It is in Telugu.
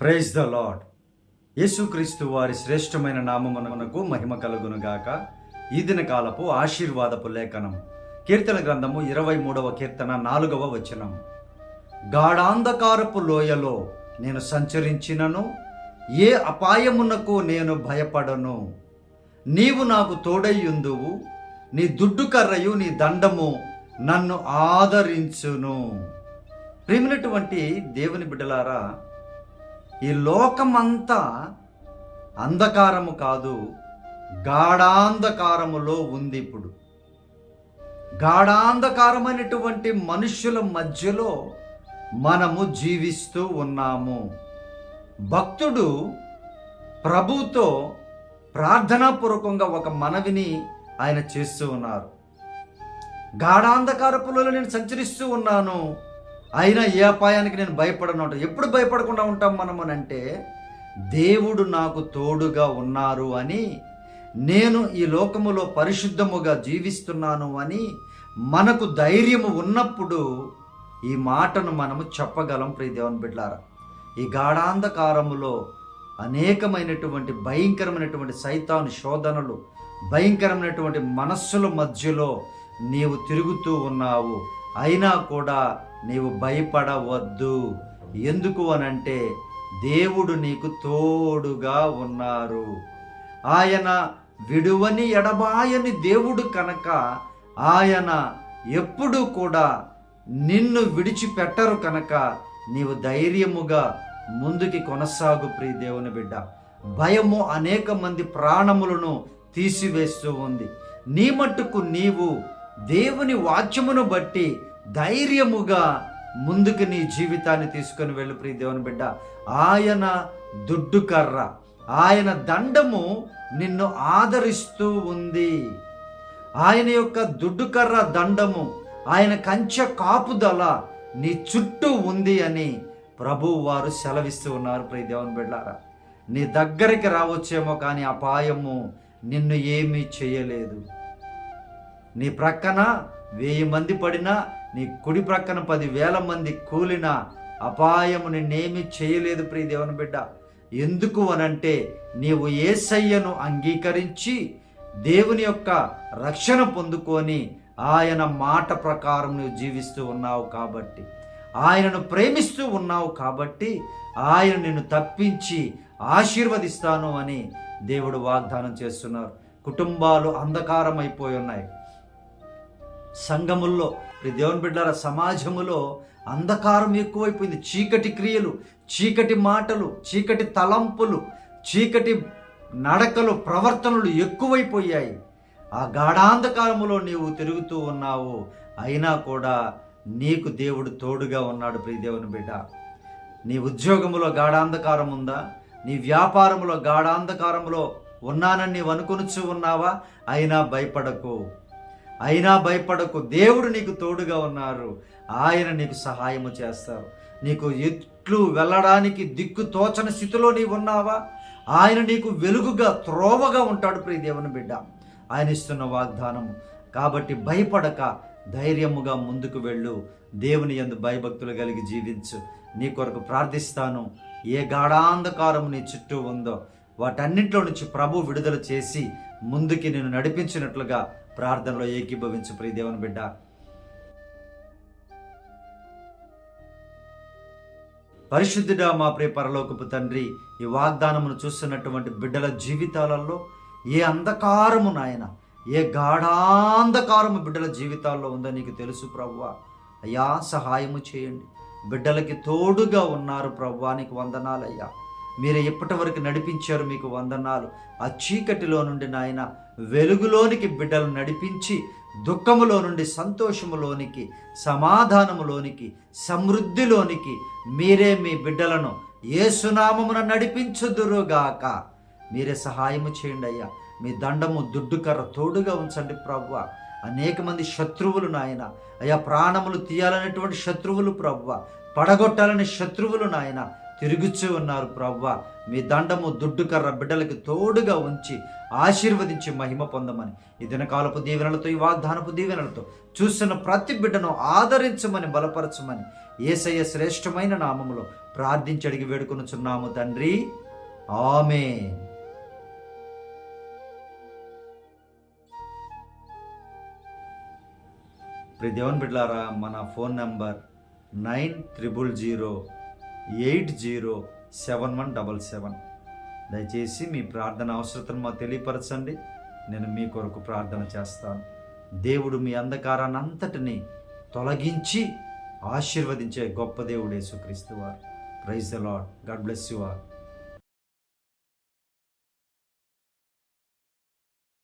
ప్రైజ్ ద లాడ్ యేసుక్రీస్తు వారి శ్రేష్టమైన నామమునకు మహిమ కలుగునుగాక. ఈ దిన కాలపు ఆశీర్వాదపు లేఖనం. కీర్తన గ్రంథము ఇరవై మూడవ కీర్తన నాలుగవ వచనం. గాఢాంధకారపు లోయలో నేను సంచరించినను ఏ అపాయమునకు నేను భయపడను. నీవు నాకు తోడయ్యుందువు నీ దుడ్డు కర్రయు నీ దండము నన్ను ఆదరించును. ప్రేమినటువంటి దేవుని బిడ్డలారా ఈ లోకమంతా అంధకారము కాదు గాఢాంధకారములో ఉంది ఇప్పుడు. గాఢాంధకారమైనటువంటి మనుష్యుల మధ్యలో మనము జీవిస్తూ ఉన్నాము. భక్తుడు ప్రభుతో ప్రార్థనాపూర్వకంగా ఒక మనవిని ఆయన చేస్తూ ఉన్నారు. గాఢాంధకారపులలో నేను సంచరిస్తూ ఉన్నాను. అయినా ఏ అపాయానికి నేను భయపడను అంట ఎప్పుడు భయపడకుండా ఉంటాం మనం అని అంటే దేవుడు నాకు తోడుగా ఉన్నారు అని నేను ఈ లోకములో పరిశుద్ధముగా జీవిస్తున్నాను అని మనకు ధైర్యము ఉన్నప్పుడు ఈ మాటను మనము చెప్పగలం ప్రియదేవన్ దేవుని ఈ గాఢాంధకారములో అనేకమైనటువంటి భయంకరమైనటువంటి సైతాను శోధనలు భయంకరమైనటువంటి మనస్సుల మధ్యలో నీవు తిరుగుతూ ఉన్నావు. అయినా కూడా నీవు భయపడవద్దు. ఎందుకు అనంటే దేవుడు నీకు తోడుగా ఉన్నారు. ఆయన విడువని ఎడబాయని దేవుడు కనుక ఆయన ఎప్పుడూ కూడా నిన్ను విడిచిపెట్టరు కనుక నీవు ధైర్యముగా ముందుకి కొనసాగు ప్రియ దేవుని బిడ్డ. భయము అనేక మంది ప్రాణములను తీసివేస్తూ ఉంది. నీ మట్టుకు నీవు దేవుని వాక్యమును బట్టి ధైర్యముగా ముందుకు నీ జీవితాన్ని తీసుకొని వెళ్ళు ప్రియ దేవుని బిడ్డ. ఆయన దుడ్డు కర్ర. ఆయన దండము నిన్ను ఆదరిస్తూ ఉంది. ఆయన యొక్క దుడ్డు కర్ర దండము ఆయన కంచె కాపుదల నీ చుట్టూ ఉంది అని ప్రభు వారు సెలవిస్తూ ఉన్నారు ప్రియ దేవుని బిడ్డారా. నీ దగ్గరికి రావచ్చేమో కానీ అపాయము నిన్ను ఏమీ చేయలేదు. నీ ప్రక్కన వెయ్యి మంది పడినా నీ కుడి ప్రక్కన పదివేల మంది కూలిన అపాయము నిన్నేమి చేయలేదు ప్రియ దేవుని బిడ్డ. ఎందుకు అనంటే నీవు ఏసయ్యను అంగీకరించి దేవుని యొక్క రక్షణ పొందుకొని ఆయన మాట ప్రకారం నువ్వు జీవిస్తూ ఉన్నావు కాబట్టి ఆయనను ప్రేమిస్తూ ఉన్నావు కాబట్టి ఆయన నిన్ను తప్పించి ఆశీర్వదిస్తాను అని దేవుడు వాగ్దానం చేస్తున్నారు. కుటుంబాలు అంధకారం అయిపోయి ఉన్నాయి. సంఘముల్లో దేవుని బిడ్డార సమాజములో అంధకారం ఎక్కువైపోయింది. చీకటి క్రియలు చీకటి మాటలు చీకటి తలంపులు చీకటి నడకలు ప్రవర్తనలు ఎక్కువైపోయాయి. ఆ గాఢాంధకారములో నీవు తిరుగుతూ ఉన్నావు. అయినా కూడా నీకు దేవుడు తోడుగా ఉన్నాడు ప్రియ దేవుని బిడ్డ. నీ ఉద్యోగములో గాఢాంధకారం ఉందా? నీ వ్యాపారములో గాఢాంధకారంలో ఉన్నానని నీవు అనుకొనుచు ఉన్నావా? అయినా భయపడకు. అయినా భయపడకు. దేవుడు నీకు తోడుగా ఉన్నారు. ఆయన నీకు సహాయము చేస్తారు. నీకు ఎట్లు వెళ్ళడానికి దిక్కు తోచని స్థితిలో నీవు ఉన్నావా? ఆయన నీకు వెలుగుగా త్రోవగా ఉంటాడు ప్రియ దేవుని బిడ్డ. ఆయన ఇస్తున్న వాగ్దానము. కాబట్టి భయపడక ధైర్యముగా ముందుకు వెళ్ళు. దేవుని ఎందు భయభక్తులు కలిగి జీవించు. నీ కొరకు ప్రార్థిస్తాను. ఏ గాఢాంధకారము నీ చుట్టూ ఉందో వాటన్నింటిలో నుంచి ప్రభు విడుదల చేసి ముందుకి నేను నడిపించినట్లుగా ప్రార్థనలో ఏకీభవించు ప్రియ దేవుని బిడ్డ. పరిశుద్ధుడా మా ప్రియ పరలోకపు తండ్రి ఈ వాగ్దానమును చూస్తున్నటువంటి బిడ్డల జీవితాలలో ఏ అంధకారము నాయన ఏ గాఢాంధకారము బిడ్డల జీవితాల్లో ఉందో నీకు తెలుసు ప్రవ్వా. అయ్యా సహాయము చేయండి. బిడ్డలకి తోడుగా ఉన్నారు ప్రవ్వా నీకు వందనాలయ్యా. మీరు ఇప్పటి వరకు నడిపించారు మీకు వందనాలు? ఆ చీకటిలో నుండి నాయన వెలుగులోనికి బిడ్డలు నడిపించి దుఃఖములో నుండి సంతోషములోనికి సమాధానములోనికి సమృద్ధిలోనికి మీరే మీ బిడ్డలను ఏసునామమున నడిపించుదురుగాక. మీరే సహాయము చేయండి అయ్యా. మీ దండము దుడ్డుకర్ర తోడుగా ఉంచండి ప్రవ్వ. అనేక మంది శత్రువులు నాయన. అయ్యా ప్రాణములు తీయాలనేటువంటి శత్రువులు ప్రవ్వ. పడగొట్టాలని శత్రువులు నాయన. తిరుగుచూ ఉన్నారు ప్రవ్వ. మీ దండము దుడ్డు కర్ర బిడ్డలకి తోడుగా ఉంచి ఆశీర్వదించి మహిమ పొందమని. ఈ దినకాలపు దీవెనలతో ఈ వాగ్దానపు దీవెనలతో చూస్తున్న ప్రతి బిడ్డను ఆదరించమని బలపరచమని ఏసయ్య శ్రేష్టమైన నామములో ప్రార్థించి అడిగి వేడుకొనుచున్నాము తండ్రి. ఆమె ప్రి దేవన్ బిడ్లారా మన phone number nine triple zero eight zero seven one double seven. దయచేసి మీ ప్రార్థన అవసరతను మాకు తెలియపరచండి. నేను మీ కొరకు ప్రార్థన చేస్తాను. దేవుడు మీ అంధకారాన్ని అంతటిని తొలగించి ఆశీర్వదించే గొప్ప దేవుడే సుక్రీస్తు వారు. Praise the Lord God bless you all.